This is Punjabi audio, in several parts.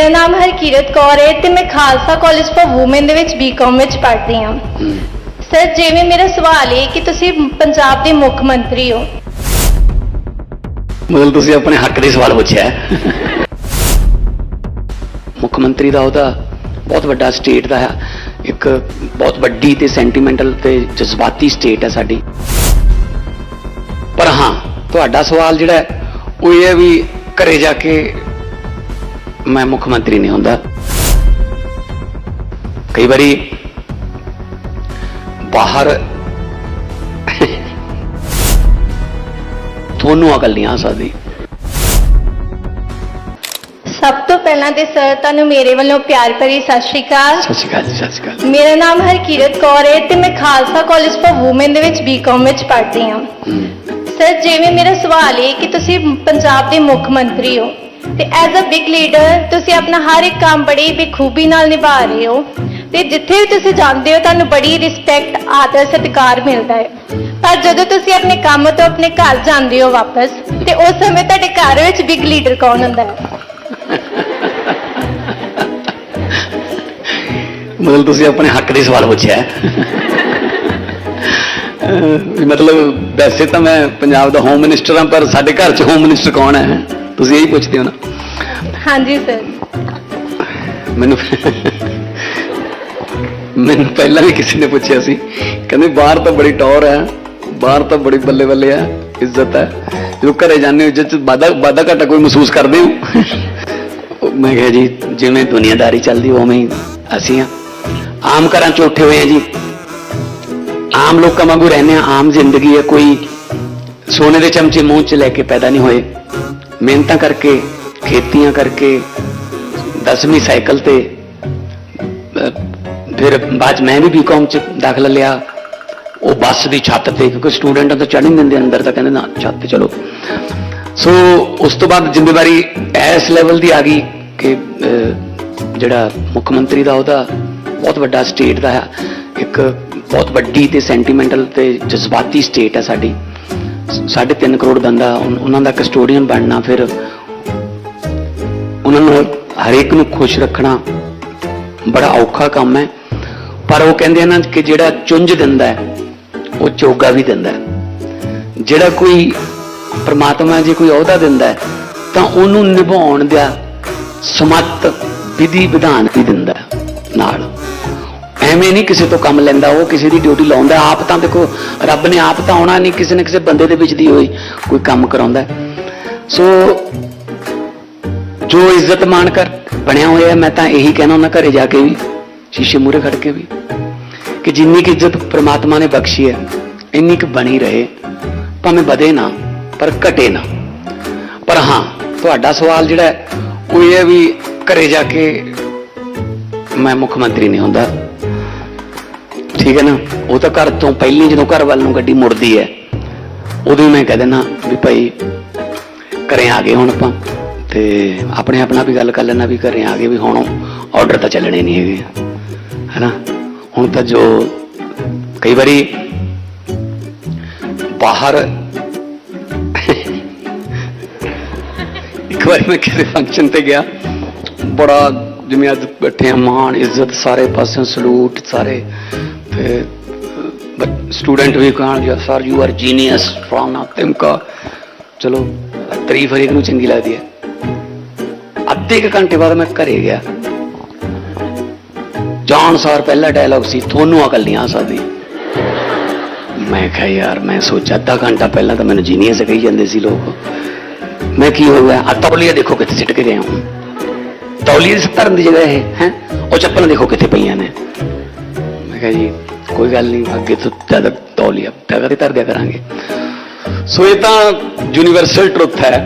ਮੇਰਾ ਨਾਮ ਹਰਕੀਰਤ ਕੌਰ ਹੈ ਤੇ ਮੈਂ ਖਾਲਸਾ ਕਾਲਜ ਫॉर ਔਮਨ ਦੇ ਵਿੱਚ ਬੀਕਾਮ ਵਿੱਚ ਪੜ੍ਹਦੀ ਹਾਂ। ਸਰ ਜਿਵੇਂ ਮੇਰਾ ਸਵਾਲ ਹੈ ਕਿ ਤੁਸੀਂ ਪੰਜਾਬ ਦੇ ਮੁੱਖ ਮੰਤਰੀ ਹੋ। ਮਤਲਬ ਤੁਸੀਂ ਆਪਣੇ ਹੱਕ ਦੇ ਸਵਾਲ ਪੁੱਛਿਆ ਮੁੱਖ ਮੰਤਰੀ ਦਾ ਉਹਦਾ ਬਹੁਤ ਵੱਡਾ ਸਟੇਟ ਦਾ ਹੈ। ਇੱਕ ਬਹੁਤ ਵੱਡੀ ਤੇ ਸੈਂਟੀਮੈਂਟਲ ਤੇ ਜਜ਼ਬਾਤੀ ਸਟੇਟ ਹੈ ਸਾਡੀ। ਪਰ ਹਾਂ, ਤੁਹਾਡਾ ਸਵਾਲ ਜਿਹੜਾ ਉਹ ਇਹ ਹੈ ਵੀ ਘਰੇ ਜਾ ਕੇ ਮੈਂ ਮੁੱਖ ਮੰਤਰੀ ਨਹੀਂ ਹੁੰਦਾ। ਕਈ ਵਾਰੀ ਬਾਹਰ ਤੁਹਾਨੂੰ ਅਕਲ ਨਹੀਂ ਆ ਸਕਦੀ। ਸਭ ਤੋਂ ਪਹਿਲਾਂ ਤੇ ਸਰ ਤੁਹਾਨੂੰ ਮੇਰੇ ਵੱਲੋਂ ਪਿਆਰ ਭਰੀ ਸਤਿ ਸ਼੍ਰੀ ਅਕਾਲ। ਸਤਿ ਸ਼੍ਰੀ ਅਕਾਲ ਜੀ ਸਤਿ ਸ਼੍ਰੀ ਅਕਾਲ। ਮੇਰਾ ਨਾਮ ਹਰਕੀਰਤ ਕੌਰ ਹੈ ਤੇ ਮੈਂ ਖਾਲਸਾ ਕਾਲਜ ਫॉर ਔਮਨ ਦੇ ਵਿੱਚ ਬੀਕਾਮ ਵਿੱਚ ਪੜ੍ਹਦੀ ਹਾਂ। ਹਮ, ਸਰ ਜਿਵੇਂ ਮੇਰਾ ਸਵਾਲ ਹੈ ਕਿ ਤੁਸੀਂ ਪੰਜਾਬ ਦੇ ਮੁੱਖ ਮੰਤਰੀ ਹੋ ਤੇ ਐਜ਼ ਅ ਬਿਗ ਲੀਡਰ ਤੁਸੀਂ ਆਪਣਾ ਹਰ ਇੱਕ ਕੰਮ ਬੜੀ ਬਖੂਬੀ ਨਾਲ ਨਿਭਾ ਰਹੇ ਹੋ। ਤੇ ਜਿੱਥੇ ਵੀ ਤੁਸੀਂ ਜਾਂਦੇ ਹੋ, ਤੁਹਾਨੂੰ ਬੜੀ ਰਿਸਪੈਕਟ ਆਦਰ, ਸਤਿਕਾਰ ਮਿਲਦਾ ਹੈ। ਪਰ ਜਦੋਂ ਤੁਸੀਂ ਆਪਣੇ ਕੰਮ ਤੋਂ ਆਪਣੇ ਘਰ ਜਾਂਦੇ ਹੋ ਵਾਪਸ, ਤੇ ਉਸ ਸਮੇਂ ਤੁਹਾਡੇ ਘਰ ਵਿੱਚ ਬਿਗ ਲੀਡਰ ਕੌਣ ਹੁੰਦਾ ਹੈ? ਮਤਲਬ ਤੁਸੀਂ ਆਪਣੇ ਹੱਕ ਦੇ ਸਵਾਲ ਪੁੱਛਿਆ ਮਤਲਬ ਵੈਸੇ ਤਾਂ ਮੈਂ ਪੰਜਾਬ ਦਾ ਹੋਮ ਮਿਨਿਸਟਰ ਹਾਂ, ਪਰ ਸਾਡੇ ਘਰ 'ਚ ਹੋਮ ਮਿਨਿਸਟਰ ਕੌਣ ਹੈ? ਤੁਸੀਂ ਇਹੀ ਪੁੱਛਦੇ ਹੋ ਨਾ? ਹਾਂਜੀ ਸਰ ਮੈਨੂੰ ਮੈਨੂੰ ਪਹਿਲਾਂ ਵੀ ਕਿਸੇ ਨੇ ਪੁੱਛਿਆ ਸੀ ਕਹਿੰਦੇ ਬਾਹਰ ਤਾਂ ਬੜੀ ਟੌਰ ਹੈ ਬਾਹਰ ਤਾਂ ਬੜੀ ਬੱਲੇ ਬੱਲੇ ਹੈ ਇੱਜ਼ਤ ਹੈ। ਜਦੋਂ ਘਰੇ ਜਾਂਦੇ ਹੋ ਇੱਜ਼ਤ ਵਾਧਾ ਵਾਧਾ ਘਾਟਾ ਕੋਈ ਮਹਿਸੂਸ ਕਰਦੇ ਹੋ? ਮੈਂ ਕਿਹਾ ਜੀ ਜਿਵੇਂ ਦੁਨੀਆਦਾਰੀ ਚੱਲਦੀ ਉਵੇਂ ਹੀ ਅਸੀਂ ਆਮ ਘਰਾਂ 'ਚ ਉੱਠੇ ਹੋਏ ਆ ਜੀ। ਆਮ ਲੋਕਾਂ ਵਾਂਗੂ ਰਹਿੰਦੇ ਆ ਆਮ ਜ਼ਿੰਦਗੀ ਹੈ ਕੋਈ ਸੋਨੇ ਦੇ ਚਮਚੇ ਮੂੰਹ 'ਚ ਲੈ ਕੇ ਪੈਦਾ ਨਹੀਂ ਹੋਏ। ਮਿਹਨਤਾਂ ਕਰਕੇ, ਖੇਤੀਆਂ ਕਰਕੇ, ਦਸਵੀਂ ਸਾਈਕਲ ਤੇ ਫਿਰ ਬਾਅਦ 'ਚ ਮੈਂ ਵੀ ਬੀਕਾਮ ਚ ਦਾਖਲਾ ਲਿਆ। ਉਹ ਬੱਸ ਦੀ ਛੱਤ ਤੇ, ਕਿਉਂਕਿ ਸਟੂਡੈਂਟਾਂ ਤਾਂ ਚੜ੍ਹ ਨਹੀਂ ਦਿੰਦੇ ਅੰਦਰ ਤਾਂ ਕਹਿੰਦੇ ਨਾ, ਛੱਤ ਤੇ ਚਲੋ। ਸੋ ਉਸ ਤੋਂ ਬਾਅਦ ਜ਼ਿੰਮੇਵਾਰੀ ਇਸ ਲੈਵਲ ਦੀ ਆ ਗਈ ਕਿ ਜਿਹੜਾ ਮੁੱਖ ਮੰਤਰੀ ਦਾ ਉਹਦਾ ਬਹੁਤ ਵੱਡਾ ਸਟੇਟ ਦਾ ਹੈ ਇੱਕ ਬਹੁਤ ਵੱਡੀ ਤੇ ਸੈਂਟੀਮੈਂਟਲ ਤੇ ਜਜ਼ਬਾਤੀ ਸਟੇਟ ਹੈ ਸਾਡੀ। ਸਾਢੇ ਤਿੰਨ ਕਰੋੜ ਬੰਦਾ ਉਹਨਾਂ ਦਾ ਕਸਟੋਡੀਅਨ ਬਣਨਾ, ਫਿਰ ਉਹਨਾਂ ਨੂੰ ਹਰੇਕ ਨੂੰ ਖੁਸ਼ ਰੱਖਣਾ ਬੜਾ ਔਖਾ ਕੰਮ ਹੈ। ਪਰ ਉਹ ਕਹਿੰਦੇ ਆ ਨਾ ਕਿ ਜਿਹੜਾ ਚੁੰਝ ਦਿੰਦਾ ਹੈ, ਉਹ ਚੋਗਾ ਵੀ ਦਿੰਦਾ ਹੈ। ਜਿਹੜਾ ਕੋਈ ਪਰਮਾਤਮਾ ਜੇ ਕੋਈ ਅਹੁਦਾ ਦਿੰਦਾ ਹੈ, ਤਾਂ ਉਹਨੂੰ ਨਿਭਾਉਣ ਦਾ ਸਮਤ ਵਿਧੀ ਵਿਧਾਨ ਵੀ ਦਿੰਦਾ ਨਾਲ। ਐਵੇਂ ਨਹੀਂ ਕਿਸੇ ਤੋਂ ਕੰਮ ਲੈਂਦਾ, ਉਹ ਕਿਸੇ ਦੀ ਡਿਊਟੀ ਲਾਉਂਦਾ, ਆਪ ਤਾਂ ਦੇਖੋ ਰੱਬ ਨੇ ਆਪ ਤਾਂ ਆਉਣਾ ਨਹੀਂ, ਕਿਸੇ ਨਾ ਕਿਸੇ ਬੰਦੇ ਦੇ ਵਿੱਚ ਦੀ ਹੋਈ ਕੋਈ ਕੰਮ ਕਰਾਉਂਦਾ। ਸੋ ਜੋ ਇੱਜ਼ਤ ਮਾਣ ਕਰ, ਬਣਿਆ ਹੋਇਆ, ਮੈਂ ਤਾਂ ਇਹੀ ਕਹਿਣਾ ਉਹਨਾਂ ਘਰੇ ਜਾ ਕੇ ਵੀ, ਸ਼ੀਸ਼ੇ ਮੂਹਰੇ ਖੜ ਕੇ ਵੀ, ਕਿ ਜਿੰਨੀ ਕੁ ਇੱਜ਼ਤ ਪ੍ਰਮਾਤਮਾ ਨੇ ਬਖਸ਼ੀ ਹੈ, ਇੰਨੀ ਕੁ ਬਣੀ ਰਹੇ। ਭਾਵੇਂ ਵਧੇ ਨਾ, ਪਰ ਘਟੇ ਨਾ। ਪਰ ਹਾਂ, ਤੁਹਾਡਾ ਸਵਾਲ ਜਿਹੜਾ ਉਹ ਇਹ ਹੈ ਵੀ ਘਰੇ ਜਾ ਕੇ ਮੈਂ ਮੁੱਖ ਮੰਤਰੀ ਨਹੀਂ ਹੁੰਦਾ। ਠੀਕ ਹੈ ਨਾ? ਉਹ ਤਾਂ ਘਰ ਤੋਂ ਪਹਿਲੀ ਜਦੋਂ ਘਰ ਵੱਲ ਨੂੰ ਗੱਡੀ ਮੁੜਦੀ ਹੈ, ਉਦੋਂ ਹੀ ਮੈਂ ਕਹਿ ਦਿੰਦਾ ਵੀ ਭਾਈ ਘਰੇ ਆ ਗਏ ਹੁਣ ਆਪਾਂ। ਤੇ ਆਪਣੇ ਆਪਣਾ ਵੀ ਗੱਲ ਕਰ ਲੈਣਾ ਵੀ ਘਰੇ ਆ ਗਏ ਵੀ ਹੁਣ ਆਰਡਰ ਤਾਂ ਚੱਲਣੇ ਨਹੀਂ ਹੈਗੇ। ਹੈਨਾ? ਹੁਣ ਤਾਂ ਜੋ ਕਈ ਵਾਰੀ ਬਾਹਰ ਇੱਕ ਵਾਰੀ ਮੈਂ ਕਿਸੇ ਫੰਕਸ਼ਨ ਤੇ ਗਿਆ, ਬੜਾ ਜਿਵੇਂ ਅੱਜ ਬੈਠੇ ਆ ਮਾਣ, ਇੱਜ਼ਤ ਸਾਰੇ ਪਾਸਿਓਂ ਸਲੂਟ ਸਾਰੇ। ਤੇ ਸਟੂਡੈਂਟ ਵੀ ਕਹਣ ਜੀ sir you are genius from ਚਲੋ, ਤਾਰੀਫ ਹਰੇਕ ਨੂੰ ਚੰਗੀ ਲੱਗਦੀ ਹੈ। ਅੱਧੇ ਕੁ ਘੰਟੇ ਬਾਅਦ ਮੈਂ ਘਰੇ ਗਿਆ। ਜਾਣ ਸਾਰ ਪਹਿਲਾ ਡਾਇਲੌਗ ਸੀ, ਤੁਹਾਨੂੰ ਅਕਲ ਨਹੀਂ ਆ ਸਕਦੀ। ਮੈਂ ਕਿਹਾ, ਯਾਰ, ਮੈਂ ਸੋਚਿਆ, ਅੱਧਾ ਘੰਟਾ ਪਹਿਲਾਂ ਤਾਂ ਮੈਨੂੰ ਜੀਨੀਅਸ ਕਹੀ ਜਾਂਦੇ ਸੀ ਲੋਕ। ਮੈਂ ਕੀ ਹੋ ਗਿਆ? ਆ ਤੌਲੀਆ ਦੇਖੋ ਕਿੱਥੇ ਸਿੱਟ ਕੇ ਗਿਆ ਹਾਂ। ਤੌਲੀਏ ਦੀ ਧਰਨ ਦੀ ਜਗ੍ਹਾ ਇਹ, ਹੈ? ਉਹ ਚੱਪਲਾਂ ਦੇਖੋ ਕਿੱਥੇ ਪਈਆਂ ਨੇ। ਮੈਂ ਕਿਹਾ ਜੀ ਕੋਈ ਗੱਲ ਨਹੀਂ, ਅੱਗੇ ਤੋਂ ਜ਼ਿਆਦਾ ਤੌਲੀਆ ਟਗਾ ਤੇ ਧਰ ਦਿਆ ਕਰਾਂਗੇ। ਸੋ ਇਹ ਤਾਂ ਯੂਨੀਵਰਸਲ ਟਰੁੱਥ ਹੈ।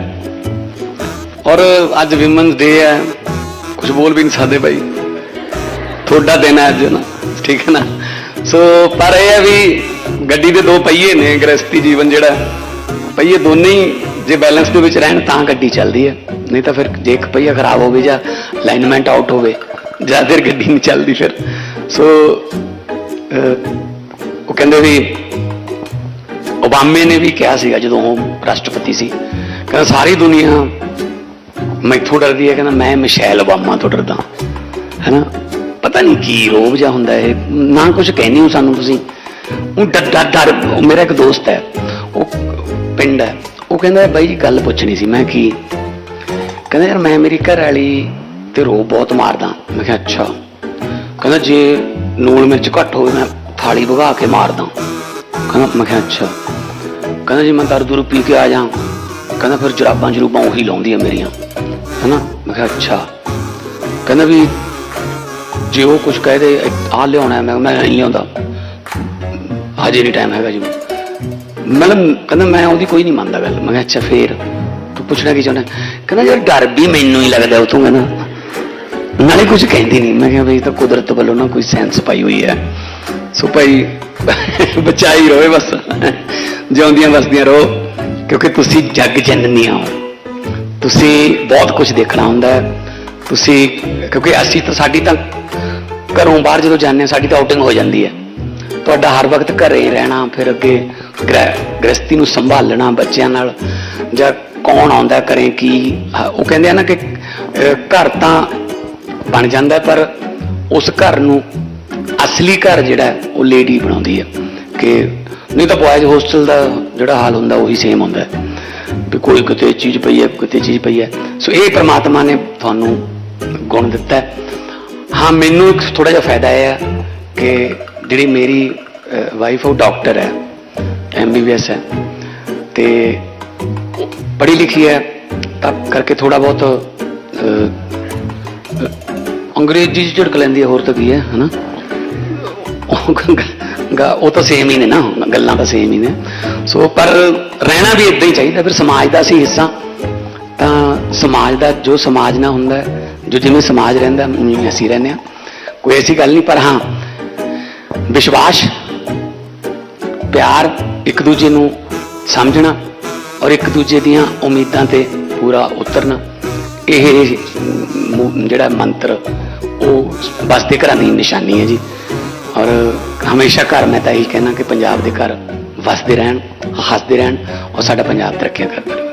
ਔਰ ਅੱਜ ਵਿਮਨਸ ਡੇ ਹੈ। ਕੁਝ ਬੋਲ ਵੀ ਨਹੀਂ ਸਕਦੇ ਭਾਈ ਤੁਹਾਡਾ ਦਿਨ ਹੈ ਅੱਜ ਨਾ, ਠੀਕ ਹੈ ਨਾ? ਸੋ ਪਰ ਇਹ ਹੈ ਵੀ ਗੱਡੀ ਦੇ ਦੋ ਪਹੀਏ ਨੇ, ਗ੍ਰਸਤੀ ਜੀਵਨ ਜਿਹੜਾ। ਪਹੀਏ ਦੋਨੇ ਹੀ ਜੇ ਬੈਲੈਂਸ ਦੇ ਵਿੱਚ ਰਹਿਣ ਤਾਂ ਗੱਡੀ ਚੱਲਦੀ ਹੈ। ਨਹੀਂ ਤਾਂ ਫਿਰ ਜੇ ਇੱਕ ਪਹੀਆ ਖਰਾਬ ਹੋਵੇ ਜਾਂ ਅਲਾਈਨਮੈਂਟ ਆਊਟ ਹੋਵੇ ਜ਼ਿਆਦਾ ਦੇਰ ਗੱਡੀ ਨਹੀਂ ਚੱਲਦੀ ਫਿਰ। ਸੋ ਉਹ ਕਹਿੰਦੇ ਵੀ ਓਬਾਮੇ ਨੇ ਵੀ ਕਿਹਾ ਸੀਗਾ ਜਦੋਂ ਉਹ ਰਾਸ਼ਟਰਪਤੀ ਸੀ। ਕਹਿੰਦਾ ਸਾਰੀ ਦੁਨੀਆ ਮੈਥੋਂ ਡਰਦੀ ਹੈ, ਕਹਿੰਦਾ ਮੈਂ ਮਿਸ਼ੈਲ ਓਬਾਮਾ ਤੋਂ ਡਰਦਾ। ਹੈਨਾ? ਪਤਾ ਨਹੀਂ ਕੀ ਰੋਗ ਜਿਹਾ ਹੁੰਦਾ ਇਹ। ਨਾ ਕੁਝ ਕਹਿੰਦੇ ਹੋ ਸਾਨੂੰ ਤੁਸੀਂ। ਉਹ ਡਰ ਡਰ ਡਰ, ਉਹ ਮੇਰਾ ਇੱਕ ਦੋਸਤ ਹੈ। ਉਹ ਪਿੰਡ ਹੈ। ਉਹ ਕਹਿੰਦਾ ਬਾਈ ਜੀ ਗੱਲ ਪੁੱਛਣੀ ਸੀ। ਮੈਂ ਕੀ? ਕਹਿੰਦਾ ਯਾਰ ਮੈਂ ਮੇਰੀ ਘਰ ਵਾਲੀ ਤੇ ਰੋ ਬਹੁਤ ਮਾਰਦਾ। ਮੈਂ ਕਿਹਾ ਅੱਛਾ। ਕਹਿੰਦਾ ਜੇ ਲੂਣ ਮਿਰਚ ਘੱਟ ਹੋਵੇ, ਮੈਂ ਥਾਲੀ ਭਗਾ ਕੇ ਮਾਰਦਾ ਕਹਿੰਦਾ, ਮੈਂ ਕਿਹਾ, ਅੱਛਾ। ਕਹਿੰਦਾ, ਜੀ ਮੈਂ ਦਰ ਪੀ ਕੇ ਆ ਜਾ ਕਹਿੰਦਾ, ਫਿਰ ਜਰਾਬਾਂ ਜਰੂਬਾਂ ਉਹੀ ਲਾਉਂਦੀਆਂ ਮੇਰੀਆਂ। ਹੈਨਾ ਮੈਂ ਕਿਹਾ, ਅੱਛਾ। ਕਹਿੰਦਾ ਵੀ, ਜੇ ਉਹ ਕੁਝ ਕਹਿ ਦੇ ਆ ਲਿਆਉਣਾ ਮੈਂ ਮੈਂ ਨਹੀਂ ਲਿਆਉਂਦਾ। ਹਜੇ ਨਹੀਂ ਟਾਈਮ ਹੈਗਾ ਜੀ। ਮਤਲਬ ਕਹਿੰਦਾ, ਮੈਂ ਉਹਦੀ ਕੋਈ ਨਹੀਂ ਮੰਨਦਾ ਗੱਲ। ਮੈਂ ਕਿਹਾ, ਅੱਛਾ, ਫੇਰ। ਤੂੰ ਪੁੱਛਣਾ ਕੀ ਚਾਹੁੰਦਾ? ਕਹਿੰਦਾ, ਯਾਰ, ਡਰ ਵੀ ਮੈਨੂੰ ਹੀ ਲੱਗਦਾ ਉਹ ਤੋਂ ਕਹਿੰਦਾ। ਨਾਲੇ ਕੁਝ ਕਹਿੰਦੀ ਨਹੀਂ ਮੈਂ ਕਿਹਾ ਬਈ ਤਾਂ ਕੁਦਰਤ ਵੱਲੋਂ ਨਾ ਕੋਈ ਸੈਂਸ ਪਾਈ ਹੋਈ ਹੈ। ਸੋ ਭਾਈ, ਬਚਾਈ ਰੋਏ ਬਸ। ਜਿਉਂਦੀਆਂ ਵਸਦੀਆਂ ਰਹੋ, ਕਿਉਂਕਿ ਤੁਸੀਂ ਜੱਗ ਜਨਨੀਆਂ ਹੋ। ਤੁਸੀਂ ਬਹੁਤ ਕੁਝ ਦੇਖਣਾ ਹੁੰਦਾ ਹੈ। ਤੁਸੀਂ, ਕਿਉਂਕਿ ਅਸੀਂ ਤਾਂ ਸਾਡੀ ਤਾਂ ਘਰੋਂ ਬਾਹਰ ਜਦੋਂ ਜਾਂਦੇ ਹਾਂ, ਸਾਡੀ ਤਾਂ ਆਊਟਿੰਗ ਹੋ ਜਾਂਦੀ ਹੈ। ਤੁਹਾਡਾ ਹਰ ਵਕਤ ਘਰੇ ਹੀ ਰਹਿਣਾ, ਫਿਰ ਅੱਗੇ ਗ੍ਰਹਿ- ਗ੍ਰਸਤੀ ਨੂੰ ਸੰਭਾਲਣਾ, ਬੱਚਿਆਂ ਨਾਲ, ਜਾਂ ਕੌਣ ਆਉਂਦਾ ਕਰੇ, ਕੀ, ਉਹ ਕਹਿੰਦੇ ਆ ਨਾ ਕਿ ਘਰ ਤਾਂ ਬਣ ਜਾਂਦਾ, ਪਰ ਉਸ ਘਰ ਨੂੰ ਅਸਲੀ ਘਰ ਜਿਹੜਾ ਉਹ ਲੇਡੀ ਬਣਾਉਂਦੀ ਹੈ। ਕਿ ਨਹੀਂ ਤਾਂ ਬॉयਜ਼ ਹੋਸਟਲ ਦਾ ਜਿਹੜਾ ਹਾਲ ਹੁੰਦਾ, ਉਹੀ ਸੇਮ ਹੁੰਦਾ ਵੀ ਕੋਈ ਕਿਤੇ ਚੀਜ਼ ਪਈ ਹੈ, ਕਿਤੇ ਚੀਜ਼ ਪਈ ਹੈ। ਸੋ ਇਹ ਪ੍ਰਮਾਤਮਾ ਨੇ ਤੁਹਾਨੂੰ ਗੁਣ ਦਿੱਤਾ ਹਾਂ। ਮੈਨੂੰ ਇੱਕ ਥੋੜਾ ਜਿਹਾ ਫਾਇਦਾ ਇਹ ਹੈ ਕਿ ਜਿਹੜੀ ਮੇਰੀ ਵਾਈਫ ਉਹ ਡਾਕਟਰ ਹੈ ਐਮਬੀਬੀਐਸ ਹੈ। ਤੇ ਪੜ੍ਹੀ ਲਿਖੀ ਹੈ, ਤਾਂ ਕਰਕੇ ਥੋੜਾ ਬਹੁਤ ਅੰਗਰੇਜ਼ੀ ਚ ਝੜਕ ਲੈਂਦੀ ਹੈ, ਹੋਰ ਤਾਂ ਕੀ ਹੈ, ਹਨਾ? ਉਹ ਤਾਂ ਸੇਮ ਹੀ ਨੇ ਨਾ ਗੱਲਾਂ ਤਾਂ ਸੇਮ ਹੀ ਨੇ। ਸੋ, ਪਰ ਰਹਿਣਾ ਵੀ ਇਦਾਂ ਹੀ ਚਾਹੀਦਾ, ਫਿਰ ਸਮਾਜ ਦਾ ਅਸੀਂ ਹਿੱਸਾ। ਤਾਂ ਸਮਾਜ ਦਾ ਜੋ ਸਮਾਜ ਨਾਲ ਹੁੰਦਾ ਜੋ ਜਿਵੇਂ ਸਮਾਜ ਰਹਿੰਦਾ ਉਵੇਂ ਅਸੀਂ ਰਹਿੰਦੇ ਹਾਂ। ਕੋਈ ਐਸੀ ਗੱਲ ਨਹੀਂ, ਪਰ ਹਾਂ, ਵਿਸ਼ਵਾਸ, ਪਿਆਰ ਇੱਕ ਦੂਜੇ ਨੂੰ ਸਮਝਣਾ ਔਰ ਇੱਕ ਦੂਜੇ ਦੀਆਂ ਉਮੀਦਾਂ ਤੇ ਪੂਰਾ ਉਤਰਨਾ, ਇਹ ਜਿਹੜਾ ਮੰਤਰ ਉਹ ਬਸਦੇ ਘਰਾਂ ਦੀ ਨਿਸ਼ਾਨੀ ਹੈ ਜੀ। ਔਰ ਹਮੇਸ਼ਾ ਘਰ ਮੈਂ ਤਾਂ ਇਹੀ ਕਹਿਣਾ ਕਿ ਪੰਜਾਬ ਦੇ ਘਰ ਵਸਦੇ ਰਹਿਣ, ਹੱਸਦੇ ਰਹਿਣ ਔਰ ਸਾਡਾ ਪੰਜਾਬ ਤਰੱਕੀਆਂ ਕਰਦਾ ਰਹੇ